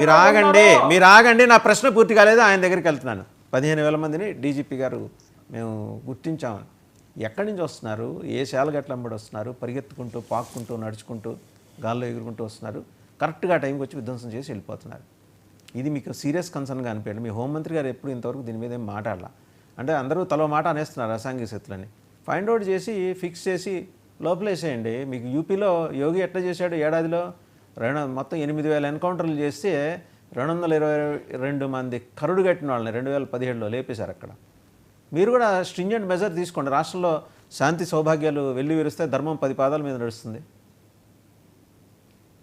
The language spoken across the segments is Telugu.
మీరు ఆగండి మీరు ఆగండి నా ప్రశ్న పూర్తి కాలేదు ఆయన దగ్గరికి వెళ్తున్నాను. పదిహేను వేల మందిని డీజీపీ గారు మేము గుర్తించామని ఎక్కడి నుంచి వస్తున్నారు? ఏ శాలగట్ల అమ్మడి వస్తున్నారు? పరిగెత్తుకుంటూ పాక్కుంటూ నడుచుకుంటూ గాల్లో ఎగురుకుంటూ వస్తున్నారు. కరెక్ట్గా టైంకి వచ్చి విధ్వంసం చేసి వెళ్ళిపోతున్నారు. ఇది మీకు సీరియస్ కన్సర్న్గా అనిపించండి. మీ హోంమంత్రి గారు ఎప్పుడు ఇంతవరకు దీని మీద ఏం మాట్లాడాల? అంటే అందరూ తలో మాట అనేస్తున్నారు అసాంఘిక శక్తులని. ఫైండ్ అవుట్ చేసి ఫిక్స్ చేసి లోపలేసేయండి. మీకు యూపీలో యోగి ఎట్లా చేశాడు ఏడాదిలో? రెండు మొత్తం ఎనిమిది వేల ఎన్కౌంటర్లు చేస్తే రెండు వందల ఇరవై రెండు మంది కరుడు కట్టిన వాళ్ళని రెండు వేల పదిహేడులో లేపేశారు అక్కడ. మీరు కూడా స్ట్రింజెంట్ మెజర్ తీసుకోండి. రాష్ట్రంలో శాంతి సౌభాగ్యాలు వెళ్ళి విరిస్తే ధర్మం పది పాదాల మీద నడుస్తుంది.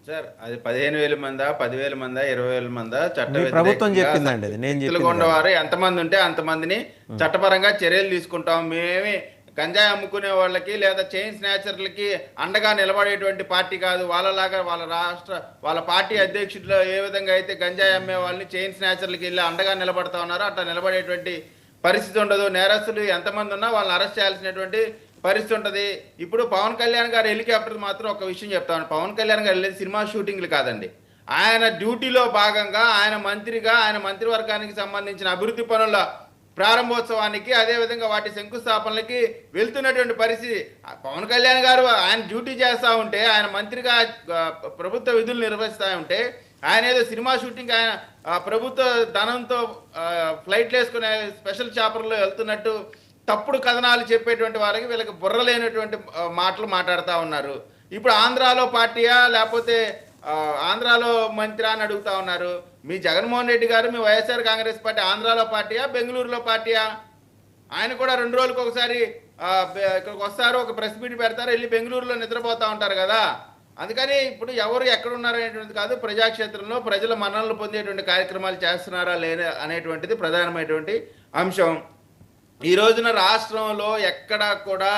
సార్ అది పదిహేను వేల మందా పదివేల మందా ఇరవై వేల మందా చట్ట ప్రభుత్వం చెప్పిందండి నేను వ్యతిరేకంగా వారు ఎంతమంది ఉంటే అంతమందిని చట్టపరంగా చర్యలు తీసుకుంటాం. మేమేమి గంజాయి అమ్ముకునే వాళ్ళకి లేదా చైన్ స్నాచర్లకి అండగా నిలబడేటువంటి పార్టీ కాదు. వాళ్ళలాగా వాళ్ళ రాష్ట్ర వాళ్ళ పార్టీ అధ్యక్షుడిలో ఏ విధంగా అయితే గంజాయి అమ్మే వాళ్ళని చైన్ స్నాచర్లకి వెళ్ళి అండగా నిలబడతా ఉన్నారో అట్లా నిలబడేటువంటి పరిస్థితి ఉండదు. నేరస్తులు ఎంతమంది ఉన్నా వాళ్ళని అరెస్ట్ చేయాల్సినటువంటి పరిస్థితి ఉంటుంది. ఇప్పుడు పవన్ కళ్యాణ్ గారు హెలికాప్టర్ మాత్రం ఒక విషయం చెప్తాను పవన్ కళ్యాణ్ గారు వెళ్ళేది సినిమా షూటింగ్లు కాదండి. ఆయన డ్యూటీలో భాగంగా ఆయన మంత్రిగా ఆయన మంత్రివర్గానికి సంబంధించిన అభివృద్ధి పనుల ప్రారంభోత్సవానికి అదేవిధంగా వాటి శంకుస్థాపనలకి వెళ్తున్నటువంటి పరిస్థితి. ఆ పవన్ కళ్యాణ్ గారు ఆయన డ్యూటీ చేస్తూ ఉంటే ఆయన మంత్రిగా ప్రభుత్వ విధులు నిర్వహిస్తూ ఉంటే ఆయన ఏదో సినిమా షూటింగ్ ఆయన ప్రభుత్వ ధనంతో ఫ్లైట్లు వేసుకునే స్పెషల్ చాపర్లో వెళ్తున్నట్టు తప్పుడు కథనాలు చెప్పేటువంటి వారికి వీళ్ళకి బుర్ర లేనటువంటి మాటలు మాట్లాడుతూ ఉన్నారు. ఇప్పుడు ఆంధ్రాలో పార్టీయా లేకపోతే ఆంధ్రాలో మంత్రి అని అడుగుతా ఉన్నారు. మీ జగన్మోహన్ రెడ్డి గారు మీ వైఎస్ఆర్ కాంగ్రెస్ పార్టీ ఆంధ్రాలో పార్టీయా బెంగళూరులో పార్టీయా? ఆయన కూడా రెండు రోజులకు ఒకసారి ఇక్కడికి వస్తారు ఒక ప్రెస్ మీట్ పెడతారు వెళ్ళి బెంగళూరులో నిద్రపోతూ ఉంటారు కదా. అందుకని ఇప్పుడు ఎవరు ఎక్కడ ఉన్నారు అనేటువంటిది కాదు ప్రజాక్షేత్రంలో ప్రజల మన్ననలు పొందేటువంటి కార్యక్రమాలు చేస్తున్నారా లేని అనేటువంటిది ప్రధానమైనటువంటి అంశం. ఈ రోజున రాష్ట్రంలో ఎక్కడా కూడా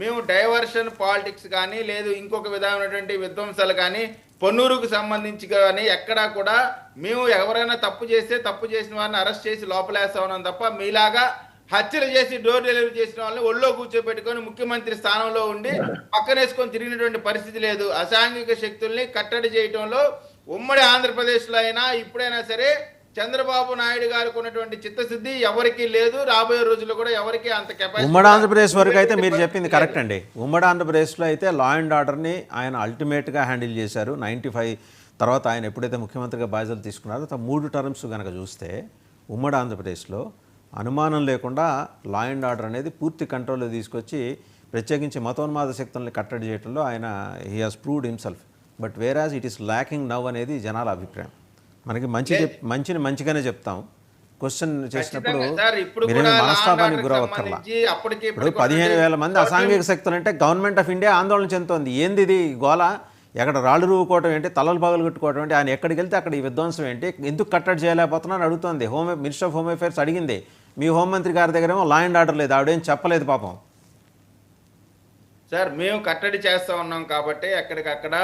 మేము డైవర్షన్ పాలిటిక్స్ కానీ లేదు ఇంకొక విధమైనటువంటి విధ్వంసాలు కానీ పొన్నూరుకు సంబంధించి కానీ ఎక్కడా కూడా మేము ఎవరైనా తప్పు చేస్తే తప్పు చేసిన వారిని అరెస్ట్ చేసి లోపలేస్తా ఉన్నాం తప్ప మీలాగా హత్యలు చేసి డోర్ డెలివరీ చేసిన వాళ్ళని ఒళ్ళో కూర్చోబెట్టుకొని ముఖ్యమంత్రి స్థానంలో ఉండి పక్కనేసుకొని తిరిగినటువంటి పరిస్థితి లేదు. అసాంఘిక శక్తుల్ని కట్టడి చేయటంలో ఉమ్మడి ఆంధ్రప్రదేశ్లో అయినా ఇప్పుడైనా సరే చంద్రబాబు నాయుడు గారికి ఉన్నటువంటి చిత్తశుద్ధి ఎవరికీ లేదు రాబోయే రోజుల్లో కూడా ఎవరికి అంత కెపాసిటీ ఉమ్మడి ఆంధ్రప్రదేశ్ వరకు అయితే మీరు చెప్పింది కరెక్ట్ అండి ఉమ్మడి ఆంధ్రప్రదేశ్లో అయితే లా అండ్ ఆర్డర్ని ఆయన అల్టిమేట్గా హ్యాండిల్ చేశారు. నైంటీ ఫైవ్ తర్వాత ఆయన ఎప్పుడైతే ముఖ్యమంత్రిగా బాధ్యతలు తీసుకున్నారో తర్వాత మూడు టర్మ్స్ కనుక చూస్తే ఉమ్మడి ఆంధ్రప్రదేశ్లో అనుమానం లేకుండా లా అండ్ ఆర్డర్ అనేది పూర్తి కంట్రోల్లో తీసుకొచ్చి ప్రత్యేకించి మతోన్మాద శక్తుల్ని కట్టడి చేయడంలో ఆయన he has proved himself but whereas it is lacking now అనేది జనాల అభిప్రాయం. మనకి మంచి చెప్ మంచిని మంచిగానే చెప్తాం. క్వశ్చన్ చేసినప్పుడు మీరేమి మనస్తాపానికి గురవక్కర్లా ఇప్పుడు పదిహేను వేల మంది అసాంఘిక శక్తులు అంటే గవర్నమెంట్ ఆఫ్ ఇండియా ఆందోళన చెందుతోంది. ఏంది ఇది? గోల ఎక్కడ రాళ్ళు రూవుకోవటం ఏంటి? తలలు పగలు కొట్టుకోవటం ఏంటి? ఆయన ఎక్కడికి వెళ్తే అక్కడ ఈ విధ్వంసం ఏంటి? ఎందుకు కట్టడి చేయలేకపోతున్నాను అడుగుతోంది. Home minister of home affairs అడిగింది. మీ హోంమంత్రి గారి దగ్గర ఏమో లా అండ్ ఆర్డర్ లేదు. ఆవిడేం చెప్పలేదు పాపం. సార్ మేము కట్టడి చేస్తా ఉన్నాం కాబట్టి ఎక్కడికక్కడ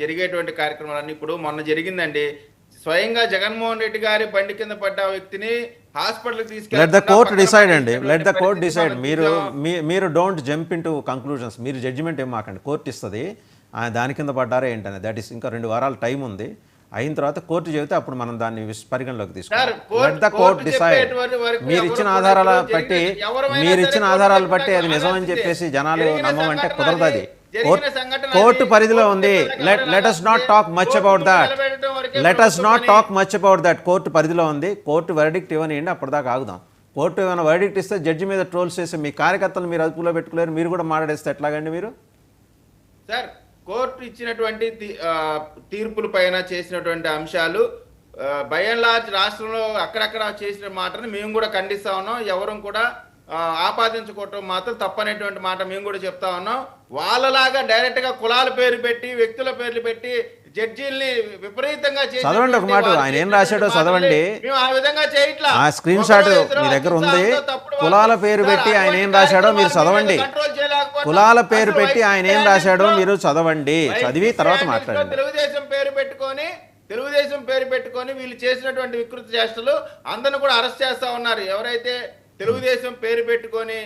జరిగేటువంటి కార్యక్రమాలన్నీ ఇప్పుడు మొన్న జరిగిందండి. స్వయంగా జగన్మోహన్ రెడ్డి గారి బండి కింద పడ్డ వ్యక్తిని హాస్పిటల్కి తీసుకెళ్ళి లెట్ ద కోర్ట్ డిసైడ్ అండి. లెట్ ద కోర్ట్ డిసైడ్ మీరు మీరు don't jump into conclusions మీరు జడ్జిమెంట్ ఏం మాకండి. కోర్టు ఇస్తుంది. ఆయన దాని కింద పడ్డారా ఏంటనే దట్ ఈస్ ఇంకా రెండు వారాల టైం ఉంది. అయిన తర్వాత కోర్టు చెబితే అప్పుడు మనం దాన్ని పరిగణలోకి తీసుకుంటాం మీరు ఇచ్చిన ఆధారాల బట్టి మీరు ఇచ్చిన ఆధారాలు బట్టి అది నిజమని. చెప్పేసి జనాలు నమ్మమంటే కుదరదు అది. కోర్టు. పరిధిలో ఉంది. Let let us not. Talk much about that let us not talk much about that court పరిధిలో ఉంది. కోర్టు వెరడిక్ట్ ఇవ్వనియండి అప్పటిదాకా ఆగుదాం. కోర్టు ఏమైనా వెరడిక్ట్ ఇస్తే జడ్జి మీద ట్రోల్స్ చేసి మీ కార్యకర్తలు మీరు అదుపులో పెట్టుకోలేరు. మీరు కూడా మాట్లాడేస్తే ఎట్లాగండి మీరు? సార్ కోర్టు ఇచ్చినటువంటి తీర్పుల పైన చేసినటువంటి అంశాలు బై అండ్ లార్జ్ రాష్ట్రంలో అక్కడక్కడ చేసిన మాటని మేము కూడా ఖండిస్తా ఉన్నాం. ఎవరు కూడా ఆపాదించుకోవటం మాత్రం తప్పనేటువంటి మాట మేము కూడా చెప్తా ఉన్నాం. వాళ్ళలాగా డైరెక్ట్గా కులాల పేరు పెట్టి వ్యక్తుల పేర్లు పెట్టి జడ్జీల్ని విపరీతంగా చదవండి ఒక మాట. ఆయన ఏం రాశాడో చదవండి. ఆ స్క్రీన్ షాట్ మీ దగ్గర ఉంది కులాల పేరు పెట్టి ఆయన ఏం రాశాడో మీరు చదవండి. కులాల పేరు పెట్టి ఆయన ఏం రాశాడో మీరు చదవండి చదివి తర్వాత మాట్లాడండి తెలుగుదేశం పేరు పెట్టుకొని తెలుగుదేశం పేరు పెట్టుకొని వీళ్ళు చేసినటువంటి వికృతి చేష్టలు అందరిని కూడా అరెస్ట్ చేస్తా ఉన్నారు ఎవరైతే తెలుగుదేశం పేరు పెట్టుకొని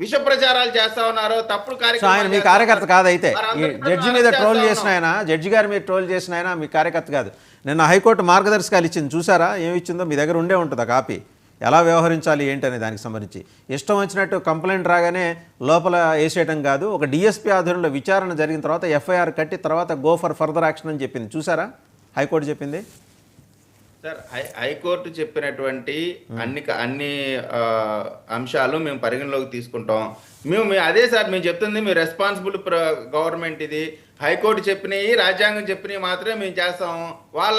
విష ప్రచారాలు చేస్తా ఉన్నారో తప్పుడు కార్యక్రమాలు మీ కార్యకర్త. కాదైతే. ఈ జడ్జి మీద ట్రోల్ చేసిన ఆయన జడ్జి గారి మీద ట్రోల్ చేసిన ఆయన మీ కార్యకర్త కాదు. నిన్న హైకోర్టు మార్గదర్శకాలు ఇచ్చింది. చూసారా? ఏమి ఇచ్చిందో మీ దగ్గర ఉండే ఉంటుంది ఆ కాపీ. ఎలా వ్యవహరించాలి ఏంటి అనే దానికి సంబంధించి. ఇష్టం వచ్చినట్టు కంప్లైంట్ రాగానే లోపల వేసేయడం కాదు. ఒక డిఎస్పీ ఆధ్వర్యంలో విచారణ జరిగిన తర్వాత ఎఫ్ఐఆర్ కట్టి తర్వాత గో ఫర్ ఫర్దర్ యాక్షన్ అని చెప్పింది. చూసారా? హైకోర్టు చెప్పింది. సార్ హై- హైకోర్టు చెప్పినటువంటి అన్ని అన్ని ఆ, అంశాలు మేము పరిగణలోకి తీసుకుంటాం. మేము అదే సార్ మేము చెప్తుంది మీ రెస్పాన్సిబుల్ గవర్నమెంట్ ఇది. హైకోర్టు చెప్పినవి రాజ్యాంగం చెప్పినవి మాత్రమే మేము చేస్తాము వాళ్ళ